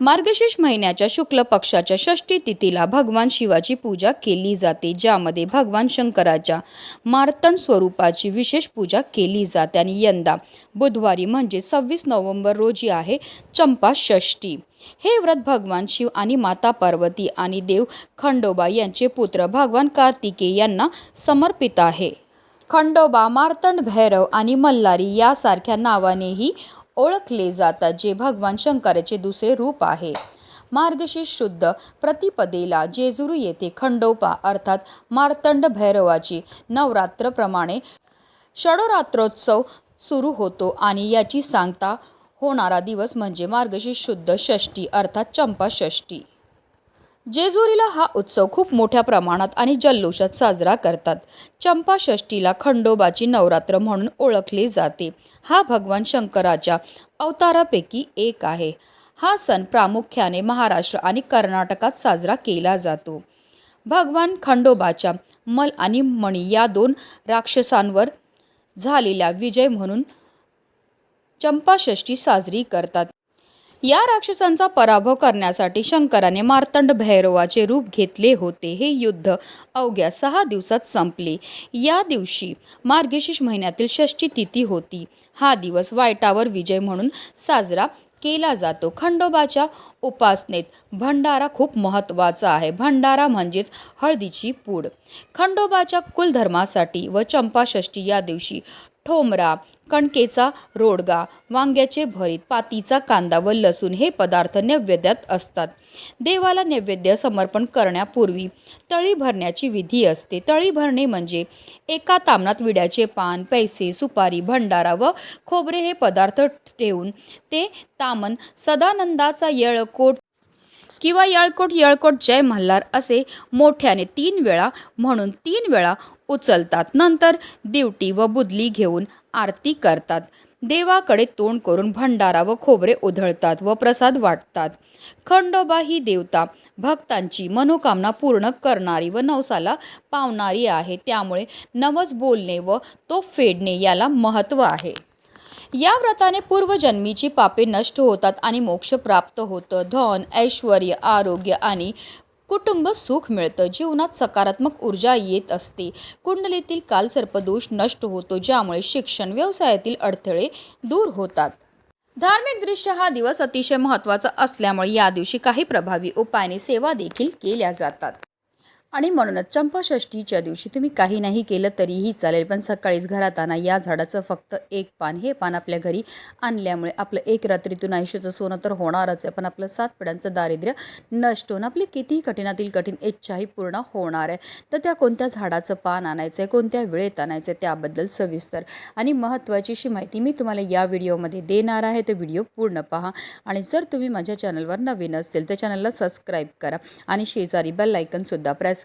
मार्गशीर्ष महिन्याच्या शुक्ल पक्षाच्या षष्टी तिथीला भगवान शिवाची पूजा केली जाते ज्यामध्ये भगवान शंकराच्या मार्तंड स्वरूपाची विशेष पूजा केली जाते आणि यंदा बुधवारी म्हणजे सव्वीस नोव्हेंबर रोजी आहे चंपा षष्टी हे व्रत भगवान शिव आणि माता पार्वती आणि देव खंडोबा यांचे पुत्र भगवान कार्तिकेय यांना समर्पित आहे. खंडोबा मार्तंड भैरव आणि मल्हारी यासारख्या नावानेही ओळखले जातात जे भगवान शंकराचे दुसरे रूप आहे. मार्गशीर्ष शुद्ध प्रतिपदेला जेजुरी येथे खंडोबा अर्थात मार्तंड भैरवाची नवरात्रप्रमाणे षडरात्रोत्सव सुरू होतो आणि याची सांगता होणारा दिवस म्हणजे मार्गशीर्ष शुद्ध षष्टी अर्थात चंपा षष्टी जेजुरीला हा उत्सव खूप मोठ्या प्रमाणात आणि जल्लोषात साजरा करतात. चंपाषष्टीला खंडोबाची नवरात्र म्हणून ओळखले जाते. हा भगवान शंकराच्या अवतारापैकी एक आहे. हा सण प्रामुख्याने महाराष्ट्र आणि कर्नाटकात साजरा केला जातो. भगवान खंडोबाच्या मल आणि मणी या दोन राक्षसांवर झालेला विजय म्हणून चंपाषष्ठी साजरी करतात. या राक्षसांचा पराभव करण्यासाठी शंकराने मार्तंड भैरवाचे रूप घेतले होते. हे युद्ध अवघ्या सहा दिवसात संपले. या दिवशी मार्गशीर्ष महिन्यातील षष्ठी तिथी होती. हा दिवस वाईटावर विजय म्हणून साजरा केला जातो. खंडोबाच्या उपासनेत भंडारा खूप महत्त्वाचा आहे. भंडारा म्हणजेच हळदीची पूड. खंडोबाच्या कुलधर्मासाठी व चंपाषष्ठी या दिवशी ठोमरा कणकेचा रोडगा वांग्याचे भरीत पातीचा कांदा व लसूण हे पदार्थ नैवेद्यात असतात. देवाला नैवेद्य समर्पण करण्यापूर्वी तळी भरण्याची विधी असते. तळी भरणे म्हणजे एका तामणात विड्याचे पान पैसे सुपारी भंडारा व खोबरे हे पदार्थ ठेवून ते तामन सदानंदाचा येळकोट किंवा यळकोट यळकोट जय मल्हार असे मोठ्याने तीन वेळा म्हणून तीन वेळा उचलतात. नंतर दिवटी व बुदली घेऊन आरती करतात. देवाकडे तोंड करून भंडारा व खोबरे उधळतात व प्रसाद वाटतात. खंडोबा ही देवता भक्तांची मनोकामना पूर्ण करणारी व नवसाला पावणारी आहे. त्यामुळे नवस बोलणे व तो फेडणे याला महत्त्व आहे. या व्रताने पूर्वजन्मीची पापे नष्ट होतात आणि मोक्ष प्राप्त होतं. धन ऐश्वर आरोग्य आणि कुटुंब सुख मिळतं. जीवनात सकारात्मक ऊर्जा येत असते. कुंडलीतील कालसर्पदोष नष्ट होतो ज्यामुळे शिक्षण व्यवसायातील अडथळे दूर होतात. धार्मिक दृश्य हा दिवस अतिशय महत्त्वाचा असल्यामुळे या दिवशी काही प्रभावी उपायाने सेवा देखील केल्या जातात. आणि म्हणूनच चंपाषष्टीच्या दिवशी तुम्ही काही नाही केलं तरीही चालेल पण सकाळीच घरात आणा. या झाडाचं फक्त एक पान. हे पान आपल्या घरी आणल्यामुळे आपलं एक रात्रीतून आयुष्याचं सोनं तर होणारच आहे पण आपलं सात पिढ्यांचं दारिद्र्य नष्ट होऊन आपली कितीही कठीणातील कठीण इच्छाही पूर्ण होणार आहे. तर त्या कोणत्या झाडाचं पान आणायचं आहे कोणत्या वेळेत आणायचं आहे त्याबद्दल सविस्तर आणि महत्त्वाची अशी माहिती मी तुम्हाला या व्हिडिओमध्ये देणार आहे. तर व्हिडिओ पूर्ण पहा आणि जर तुम्ही माझ्या चॅनलवर नवीन असतील तर चॅनलला सबस्क्राईब करा आणि शेजारी बेल आयकनसुद्धा प्रेस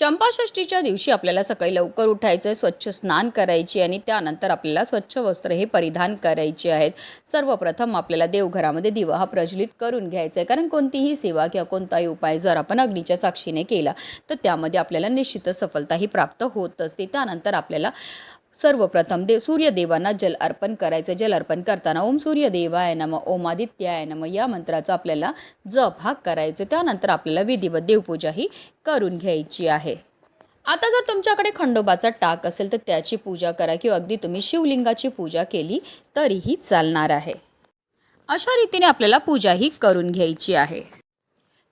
चंपाषष्टीच्या दिवशी आपल्याला सकाळी लवकर उठायचं आहे स्वच्छ स्नान करायची आणि त्यानंतर आपल्याला स्वच्छ वस्त्र हे परिधान करायचे आहेत. सर्वप्रथम आपल्याला देवघरामध्ये दिवा हा प्रज्वलित करून घ्यायचा आहे कारण कोणतीही सेवा किंवा कोणताही उपाय जर आपण अग्नीच्या साक्षीने केला तर त्यामध्ये आपल्याला निश्चितच सफलताही प्राप्त होत असते. त्यानंतर आपल्याला सर्वप्रथम दे सूर्यदेवांना जल अर्पण करायचं. जल अर्पण करताना ओम सूर्यदेवाय नम ओम आदित्याय नम या मंत्राचा आपल्याला जप हा करायचं. त्यानंतर आपल्याला विधिवत देवपूजाही करून घ्यायची आहे. आता जर तुमच्याकडे खंडोबाचा टाक असेल तर त्याची पूजा करा किंवा अगदी तुम्ही शिवलिंगाची पूजा केली तरीही चालणार आहे. अशा रीतीने आपल्याला पूजाही करून घ्यायची आहे.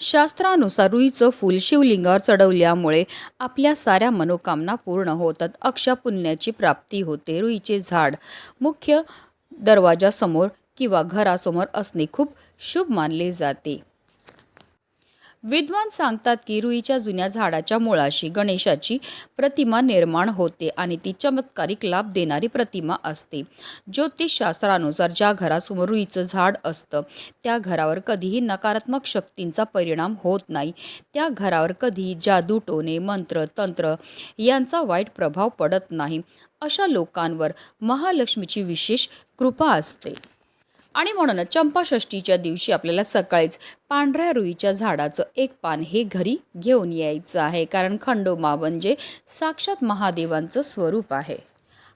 शास्त्रानुसार रुईचं फूल शिवलिंगावर चढवल्यामुळे आपल्या साऱ्या मनोकामना पूर्ण होतात. अक्षा पुण्याची प्राप्ती होते. रुईचे झाड मुख्य दरवाजासमोर किंवा घरासमोर असणे खूप शुभ मानले जाते. विद्वान सांगतात की रुईच्या जुन्या झाडाच्या मुळाशी गणेशाची प्रतिमा निर्माण होते आणि ती चमत्कारिक लाभ देणारी प्रतिमा असते. ज्योतिषशास्त्रानुसार ज्या घरासमोर रुईचं झाड असतं त्या घरावर कधीही नकारात्मक शक्तींचा परिणाम होत नाही. त्या घरावर कधीही जादू टोने मंत्र तंत्र यांचा वाईट प्रभाव पडत नाही. अशा लोकांवर महालक्ष्मीची विशेष कृपा असते. आणि म्हणूनच चंपाषष्टीच्या दिवशी आपल्याला सकाळीच पांढऱ्या रुईच्या झाडाचं एक पान हे घरी घेऊन यायचं आहे कारण खंडोबा म्हणजे साक्षात महादेवांचं स्वरूप आहे.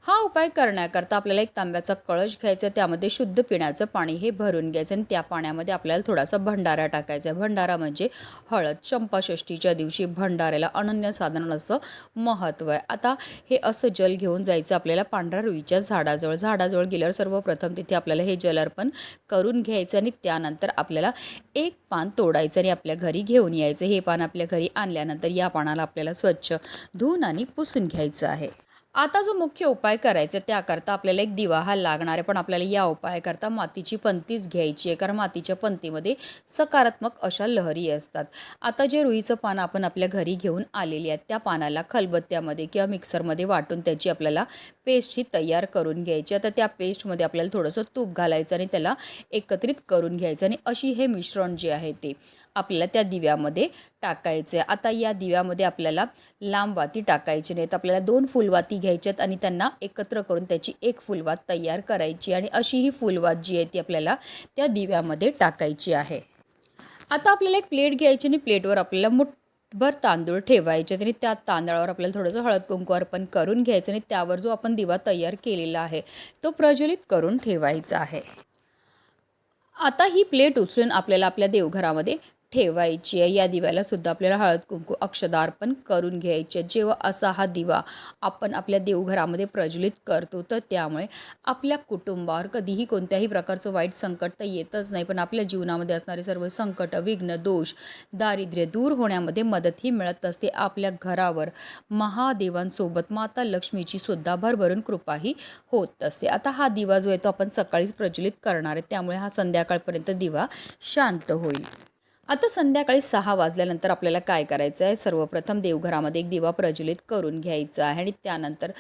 हा उपाय करण्याकरता आपल्याला एक तांब्याचा कळश घ्यायचा त्यामध्ये शुद्ध पिण्याचं पाणी हे भरून घ्यायचं आणि त्या पाण्यामध्ये आपल्याला थोडासा भंडारा टाकायचा आहे. भंडारा म्हणजे हळद चंपाषष्टीच्या दिवशी भंडाऱ्याला अनन्यसाधारण असं महत्त्व आहे. आता हे असं जल घेऊन जायचं आपल्याला पांढऱ्या रुईच्या झाडाजवळ. झाडाजवळ गेल्यावर सर्वप्रथम तिथे आपल्याला हे जल अर्पण करून घ्यायचं आणि त्यानंतर आपल्याला एक पान तोडायचं आणि आपल्या घरी घेऊन यायचं. हे पान आपल्या घरी आणल्यानंतर या पानाला आपल्याला स्वच्छ धुवून आणि पुसून घ्यायचं आहे. आता जो मुख्य उपाय करायचा आहे त्याकरता आपल्याला एक दिवा हा लागणार आहे. पण आपल्याला या उपायाकरता मातीची पंतीच घ्यायची आहे कारण मातीच्या पंतीमध्ये सकारात्मक अशा लहरी असतात. आता जे रुईचं पान आपण आपल्या घरी घेऊन आलेली आहेत त्या पानाला खलबत्त्यामध्ये किंवा मिक्सरमध्ये वाटून त्याची आपल्याला पेस्ट ही तयार करून घ्यायची आता त्या पेस्टमध्ये आपल्याला थोडंसं तूप घालायचं आणि त्याला एकत्रित करून घ्यायचं. आणि अशी हे मिश्रण जे आहे ते आपल्याला त्या दिव्यामध्ये टाकायचे आता या दिव्यामध्ये आपल्याला लांब वाती टाकायची नाहीत. आपल्याला दोन फुलवाती घ्यायच्यात आणि त्यांना एकत्र करून त्याची एक फुलवात तयार करायची आणि अशी ही फुलवात जी आहे ती आपल्याला त्या दिव्यामध्ये टाकायची आहे. आता आपल्याला एक प्लेट घ्यायची आणि प्लेटवर आपल्याला मुठभर तांदूळ ठेवायचे आणि त्या तांदळावर आपल्याला थोडंसं हळद कुंकू अर्पण करून घ्यायचं आणि त्यावर जो आपण दिवा तयार केलेला आहे तो प्रज्वलित करून ठेवायचा आहे. आता ही प्लेट उचलून आपल्याला आपल्या देवघरामध्ये ठेवायची आहे. या दिव्याला सुद्धा आपल्याला हळद कुंकू अक्षदा अर्पण करून घ्यायचे आहे. जेव्हा असा हा दिवा आपण आपल्या देवघरामध्ये प्रज्वलित करतो तर त्यामुळे आपल्या कुटुंबावर कधीही कोणत्याही प्रकारचं वाईट संकट तर येतच नाही. पण आपल्या जीवनामध्ये असणारे सर्व संकट विघ्न दोष दारिद्र्य दूर होण्यामध्ये मदतही मिळत असते. आपल्या घरावर महादेवांसोबत माता लक्ष्मीची सुद्धा भरभरून कृपाही होत असते. आता हा दिवा जो आहे तो आपण सकाळीच प्रज्वलित करणार आहे. त्यामुळे हा संध्याकाळपर्यंत दिवा शांत होईल. आता संध्याकाळी सहा वाजल्यानंतर आपल्याला काय करायचं आहे? सर्वप्रथम देवघरामध्ये एक दिवा प्रज्वलित करून घ्यायचा आहे आणि त्यानंतर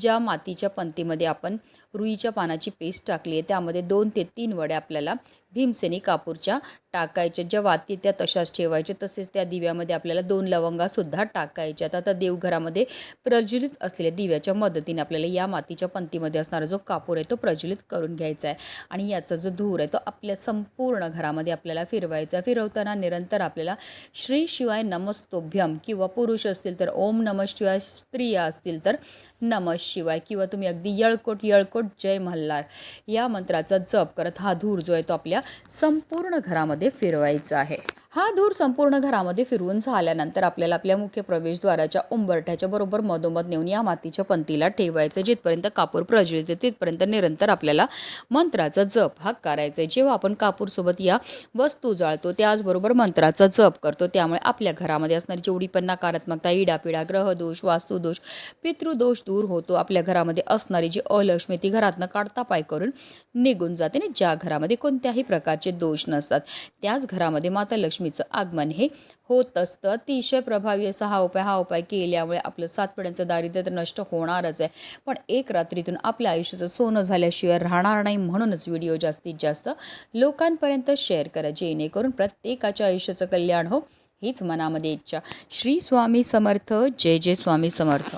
ज्या मातीच्या पंतीमध्ये आपण रुईच्या पानाची पेस्ट टाकली आहे त्यामध्ये दोन ते तीन वड्या आपल्याला भीमसेनी कापूरच्या टाकायच्या ज्या वाती त्या तशाच ठेवायच्या तसेच त्या दिव्यामध्ये आपल्याला दोन लवंगासुद्धा टाकायच्या. आता देवघरामध्ये प्रज्वलित असलेल्या दिव्याच्या मदतीने आपल्याला या मातीच्या पंतीमध्ये असणारा जो कापूर आहे तो प्रज्वलित करून घ्यायचा आहे. आणि याचा जो धूर आहे तो आपल्या संपूर्ण घरामध्ये आपल्याला फिरवायचा फिरवताना निरंतर आपल्याला श्री शिवाय नमस्तोभ्यम किंवा पुरुष असतील तर ओम नम शिवाय स्त्रिया असतील तर नम शिवाय किंवा तुम्ही अगदी यळकोट यळकोट जय मल्हार या मंत्राचा जप करत हा धूर जो आहे तो आपल्या संपूर्ण घरामध्ये फिरवायचं आहे. हा धूर संपूर्ण घरामध्ये फिरवून झाल्यानंतर आपल्याला आपल्या मुख्य प्रवेशद्वाराच्या उंबरठ्याच्या बरोबर मधोमध नेऊन या मातीच्या पंतीला ठेवायचं जिथपर्यंत कापूर प्रज्वलित तिथपर्यंत निरंतर आपल्याला मंत्राचा जप हा करायचा आहे. जेव्हा आपण कापूरसोबत या वस्तू जाळतो त्याचबरोबर मंत्राचा जप करतो त्यामुळे आपल्या घरामध्ये असणारी जेवढी पण नकारात्मकता इडापिडा ग्रहदोष वास्तुदोष पितृदोष दूर होतो आपल्या घरामध्ये असणारी जी अलक्ष्मी ती घरातनं काढता पाय करून निघून जाते आणि ज्या घरामध्ये कोणत्याही प्रकारचे दोष नसतात त्याच घरामध्ये माता लक्ष्मीचं आगमन हे होत असतं. अतिशय प्रभावी असा हा उपाय हा उपाय केल्यामुळे आपलं सातपड्यांचं दारिद्र्य तर नष्ट होणारच आहे. पण एक रात्रीतून आपल्या आयुष्याचं सोनं झाल्याशिवाय राहणार नाही म्हणूनच व्हिडिओ जास्तीत जास्त लोकांपर्यंत शेअर करा. जेणेकरून प्रत्येकाच्या आयुष्याचं कल्याण हो हीच मनामध्ये इच्छा. श्री स्वामी समर्थ. जय जय स्वामी समर्थ.